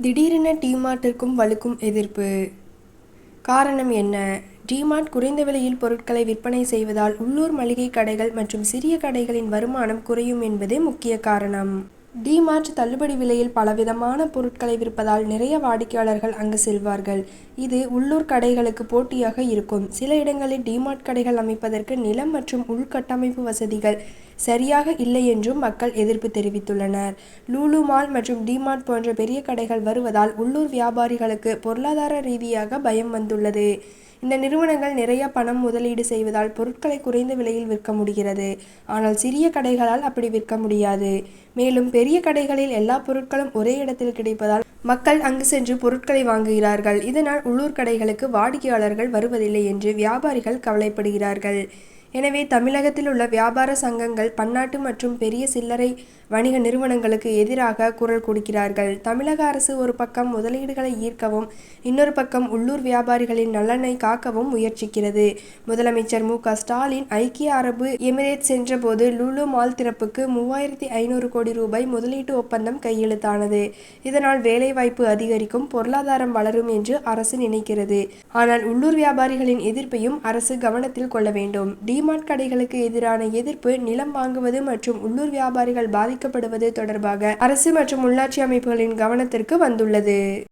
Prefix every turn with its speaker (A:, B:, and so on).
A: திடீரென டிமார்ட்டிற்கும் வலுக்கும் எதிர்ப்பு. காரணம் என்ன? டிமார்ட் குறைந்த விலையில் பொருட்களை விற்பனை செய்வதால் உள்ளூர் மளிகை கடைகள் மற்றும் சிறிய கடைகளின் வருமானம் குறையும் என்பதே முக்கிய காரணம். டிமார்ட் தள்ளுபடி விலையில் பலவிதமான பொருட்களை விற்பதால் நிறைய வாடிக்கையாளர்கள் அங்கு செல்வார்கள். இது உள்ளூர் கடைகளுக்கு போட்டியாக இருக்கும். சில இடங்களில் டிமார்ட் கடைகள் அமைப்பதற்கு நிலம் மற்றும் உள்கட்டமைப்பு வசதிகள் சரியாக இல்லை என்றும் மக்கள் எதிர்ப்பு தெரிவித்துள்ளனர். லூலு மால் மற்றும் டிமார்ட் போன்ற பெரிய கடைகள் வருவதால் உள்ளூர் வியாபாரிகளுக்கு பொருளாதார ரீதியாக பயம் வந்துள்ளது. இந்த நிறுவனங்கள் நிறைய பணம் முதலீடு செய்வதால் பொருட்களை குறைந்த விலையில் விற்க முடிகிறது. ஆனால் சிறிய கடைகளால் அப்படி விற்க முடியாது. மேலும் பெரிய கடைகளில் எல்லா பொருட்களும் ஒரே இடத்தில் கிடைப்பதால் மக்கள் அங்கு சென்று பொருட்களை வாங்குகிறார்கள். இதனால் உள்ளூர் கடைகளுக்கு வாடிக்கையாளர்கள் வருவதில்லை என்று வியாபாரிகள் கவலைப்படுகிறார்கள். எனவே தமிழகத்தில் உள்ள வியாபார சங்கங்கள் பன்னாட்டு மற்றும் பெரிய சில்லறை வணிக நிறுவனங்களுக்கு எதிராக குரல் கொடுக்கிறார்கள் தமிழக அரசு ஒரு பக்கம் முதலீடுகளை ஈர்க்கவும் இன்னொரு பக்கம் உள்ளூர் வியாபாரிகளின் நலனை காக்கவும் முயற்சிக்கிறது. முதலமைச்சர் மு. ஸ்டாலின் ஐக்கிய அரபு எமிரேட் சென்றபோது லூலு மால் திறப்புக்கு மூவாயிரத்தி ஐநூறு கோடி ரூபாய் முதலீட்டு ஒப்பந்தம் கையெழுத்தானது. இதனால் வேலைவாய்ப்பு அதிகரிக்கும் பொருளாதாரம் வளரும் என்று அரசு நினைக்கிறது. ஆனால் உள்ளூர் வியாபாரிகளின் எதிர்ப்பையும் அரசு கவனத்தில் கொள்ள வேண்டும். டிமார்ட் கடைகளுக்கு எதிரான எதிர்ப்பு நிலம் வாங்குவது மற்றும் உள்ளூர் வியாபாரிகள் பாதிக்கப்படுவது தொடர்பாக அரசு மற்றும் உள்ளாட்சி அமைப்புகளின் கவனத்திற்கு வந்துள்ளது.